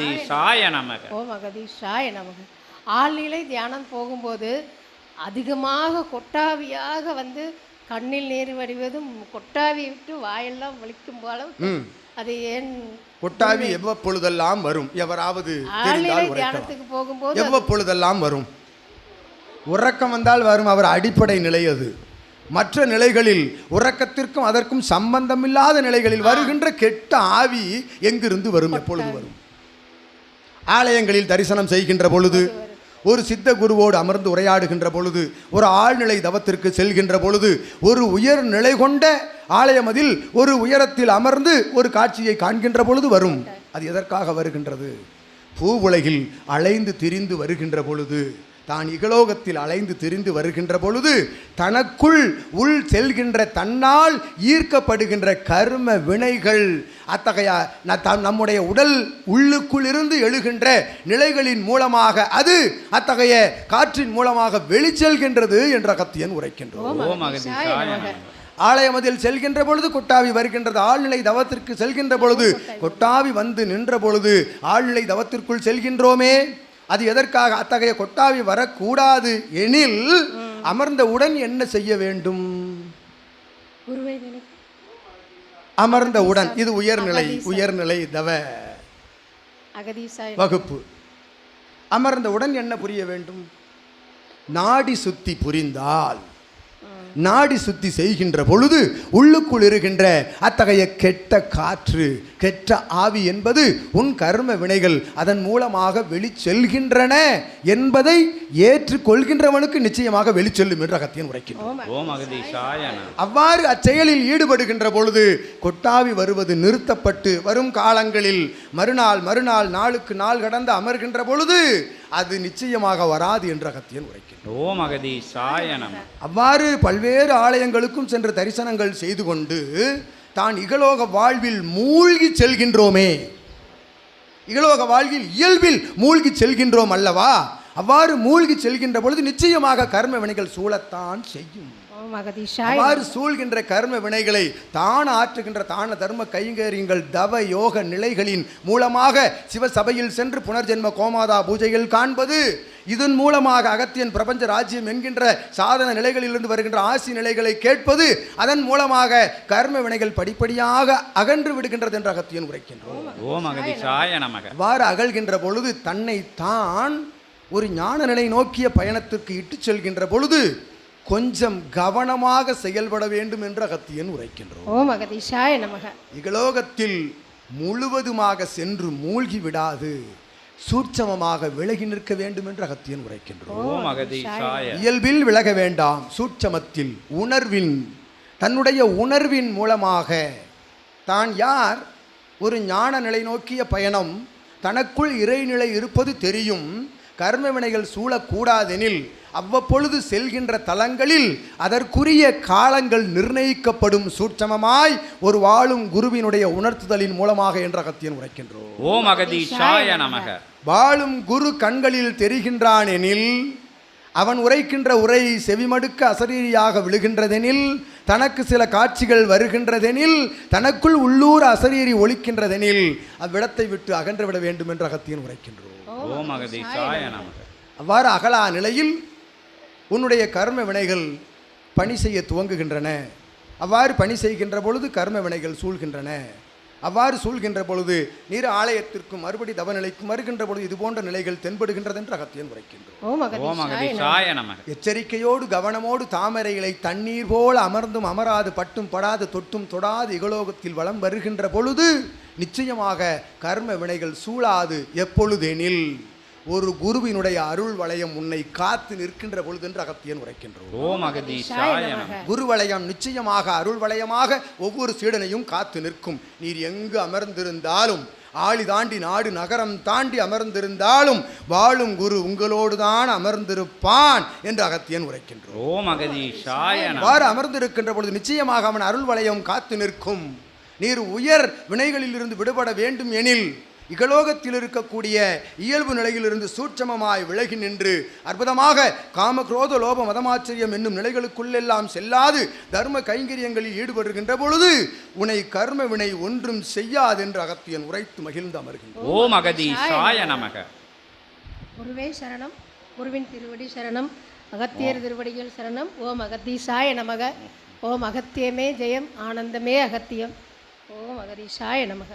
அகதீஷாய நமக. ஓம் அகதீஷாய நமக. ஆழ்நிலை தியானம் போகும்போது அதிகமாக கொட்டாவியாக வந்து கண்ணில் நீர் வடிவதும் கொட்டாவி விட்டு வாயெல்லாம் வலிக்கும் போல அது ஏன் கொட்டாவி எவ்வப்பொழுதெல்லாம் வரும்? எவராவது தியானத்துக்கு போகும்போது எவ்வப்பொழுதெல்லாம் வரும்? உறக்கம் வந்தால் வரும் அவர் அடிப்படை நிலை அது. மற்ற நிலைகளில் உறக்கத்திற்கும் அதற்கும் சம்பந்தமில்லாத நிலைகளில் வருகின்ற கெட்ட ஆவி எங்கிருந்து வரும்? எப்பொழுது வரும்? ஆலயங்களில் தரிசனம் செய்கின்ற பொழுது ஒரு சித்த குருவோடு அமர்ந்து உரையாடுகின்ற பொழுது ஒரு ஆழ்நிலை தவத்திற்கு செல்கின்ற பொழுது ஒரு உயர் நிலை கொண்ட ஆலயம் அதில் ஒரு உயரத்தில் அமர்ந்து ஒரு காட்சியை காண்கின்ற பொழுது வரும். அது எதற்காக வருகின்றது? பூவுலகில் அலைந்து திரிந்து வருகின்ற பொழுது தான் இகலோகத்தில் அலைந்து திரிந்து வருகின்ற பொழுது தனக்குள் உள் செல்கின்ற தன்னால் ஈர்க்கப்படுகின்ற கர்ம வினைகள் அத்தகைய நம்முடைய உடல் உள்ளுக்குள் இருந்து எழுகின்ற நிலைகளின் மூலமாக அது அத்தகைய காற்றின் மூலமாக வெளிச்செல்கின்றது என்ற கத்தியன் உரைக்கின்றோம் ஓம் அகதீஷாய நமக. ஆலயம் அதில் செல்கின்ற பொழுது கொட்டாவி வருகின்றது. ஆழ்நிலை தவத்திற்கு செல்கின்ற பொழுது கொட்டாவி வந்து நின்ற பொழுது ஆழ்நிலை தவத்திற்குள் செல்கின்றோமே. அது எதற்காக அத்தகைய கொட்டாவி வரக்கூடாது எனில் அமர்ந்தவுடன் என்ன செய்ய வேண்டும்? அமர்ந்தவுடன். இது உயர்நிலை உயர்நிலை தவ வகுப்பு. அமர்ந்தவுடன் என்ன புரிய வேண்டும்? நாடி சுத்தி புரிந்தால் நாடி சுத்தி செய்கின்ற பொழுது உள்ளுக்குள் இருக்கின்ற அத்தகைய கெட்ட காற்று கெட்ட ஆவி என்பது உன் கர்ம வினைகள் அதன் மூலமாக வெளிச்செல்கின்றன என்பதை ஏற்றுக்கொள்கின்றவனுக்கு நிச்சயமாக வெளிச்செல்லும் என்று அகத்தியன் நமக அவ்வாறு அச்செயலில் ஈடுபடுகின்ற பொழுது கொட்டாவி வருவது நிறுத்தப்பட்டு வரும் காலங்களில் மறுநாள் மறுநாள் நாளுக்கு நாள் கடந்து அமர்கின்ற பொழுது அது நிச்சயமாக வராது என்று அகத்தியன் உரைக்கின்றோம் ஓம் நமக அவ்வாறு பல்வேறு ஆலயங்களுக்கும் சென்று தரிசனங்கள் செய்து கொண்டு தான் இகலோக வாழ்வில் மூழ்கி செல்கின்றோமே. இகலோக வாழ்வில் இயல்பில் மூழ்கி செல்கின்றோம் அல்லவா? அவ்வாறு மூழ்கி செல்கின்ற பொழுது நிச்சயமாக கர்ம வினைகள் சூழத்தான் செய்யும். அவ்வாறு சூழ்கின்ற கர்ம வினைகளை தான் ஆற்றுகின்ற தான தர்ம கைங்கரியங்கள் தவ யோக நிலைகளின் மூலமாக சிவசபையில் சென்று புனர்ஜென்ம கோமாதா பூஜைகள் காண்பது இதன் மூலமாக அகத்தியன் பிரபஞ்ச ராஜ்யம் என்கின்ற சாதன நிலைகளிலிருந்து வருகின்ற ஆசி நிலைகளை கேட்பது அதன் மூலமாக கர்ம வினைகள் படிப்படியாக அகன்று விடுகின்றது என்று அகத்தியன் உரைக்கின்றோம் ஓம் அகதீஷாய நமக. அவ்வாறு அகழ்கின்ற பொழுது தன்னை தான் ஒரு ஞான நிலை நோக்கிய பயணத்திற்கு இட்டுச் செல்கின்ற பொழுது கொஞ்சம் கவனமாக செயல்பட வேண்டும் என்று அகத்தியன் உரைக்கின்றோம் ஓம் அகதீஷாய நமக. இகலோகத்தில் முழுவதுமாக சென்று மூழ்கி விடாது சூட்சமமாக விலகி நிற்க வேண்டும் என்று அகத்தியன் உரைக்கின்றோம் இயல்பில் விலக வேண்டாம் சூட்சமத்தில் உணர்வின் தன்னுடைய உணர்வின் மூலமாக. தான் யார்? ஒரு ஞான நிலை நோக்கிய பயணம் தனக்குள் இறைநிலை இருப்பது தெரியும் கர்ம வினைகள் சூழக்கூடாதெனில் அவ்வப்பொழுது செல்கின்ற தலங்களில் அதற்குரிய காலங்கள் நிர்ணயிக்கப்படும் சூட்சமமாய் ஒரு வாழும் குருவினுடைய உணர்த்துதலின் மூலமாக என்ற அகத்தியன் உரைக்கின்றோம். ஓம் அகதீஷாய நமக. வாழும் குரு கண்களில் தெரிகின்றான் எனில் அவன் உரைக்கின்ற உரை செவிமடுக்க அசரீரியாக விழுகின்றதெனில் தனக்கு சில காட்சிகள் வருகின்றதெனில் தனக்குள் உள்ளூர் அசரீரி ஒலிக்கின்றதெனில் அவ்விடத்தை விட்டு அகன்று விட வேண்டும் என்று அகத்தியன் உரைக்கின்றோம். ஓம் அகதீஷாய நமக. அவ்வாறு அகலா நிலையில் உன்னுடைய கர்ம வினைகள் பணி செய்ய துவங்குகின்றன. அவ்வாறு பணி செய்கின்ற பொழுது கர்ம வினைகள் சூழ்கின்றன. அவ்வாறு சூழ்கின்ற பொழுது நீர் ஆலயத்திற்கும் மறுபடி தவநிலைக்கும் வருகின்ற பொழுது இது போன்ற நிலைகள் தென்படுகின்றது என்று அகத்தியன் உரைக்கின்றோம் எச்சரிக்கையோடு கவனமோடு தாமரைகளை தண்ணீர் போல அமர்ந்தும் அமராது பட்டும் படாது தொட்டும் தொடாது இகலோகத்தில் வலம் வருகின்ற பொழுது நிச்சயமாக கர்ம வினைகள் சூழாது எப்பொழுதெனில்? ஒரு குருவினுடைய அருள் வளையம் உன்னை காத்து நிற்கின்ற பொழுது என்று அகத்தியன் உரைக்கின்றோம் குரு வளையம் நிச்சயமாக அருள் வளையமாக ஒவ்வொரு சீடனையும் காத்து நிற்கும். நீர் எங்கு அமர்ந்திருந்தாலும் ஆளி தாண்டி நாடு நகரம் தாண்டி அமர்ந்திருந்தாலும் வாழும் குரு உங்களோடு தான் அமர்ந்திருப்பான் என்று அகத்தியன் உரைக்கின்றோம் அவ்வாறு அமர்ந்திருக்கின்ற பொழுது நிச்சயமாக அவன் அருள் வளையம் காத்து நிற்கும். நீர் உயர் வினைகளிலிருந்து விடுபட வேண்டும் எனில் இகலோகத்தில் இருக்கக்கூடிய இயல்பு நிலையிலிருந்து சூட்சமமாய் விலகி நின்று அற்புதமாக காம குரோத லோப மதமாச்சரியம் என்னும் நிலைகளுக்குள்ளெல்லாம் செல்லாது தர்ம கைங்கரியங்களில் ஈடுபடுகின்ற பொழுது உன்னை கர்ம வினை ஒன்றும் செய்யாதென்று அகத்தியன் உரைத்து மகிழ்ந்து அமர்கின்றான். ஓம் அகதீஷாய நமக. குருவே சரணம் குருவின் திருவடி சரணம் அகத்தியர் திருவடிகள் சரணம். ஓம் அகத்தீசாய நமக. ஓம் அகத்தியமே ஜெயம் ஆனந்தமே அகத்தியம். ஓம் அகதீசாய நமக.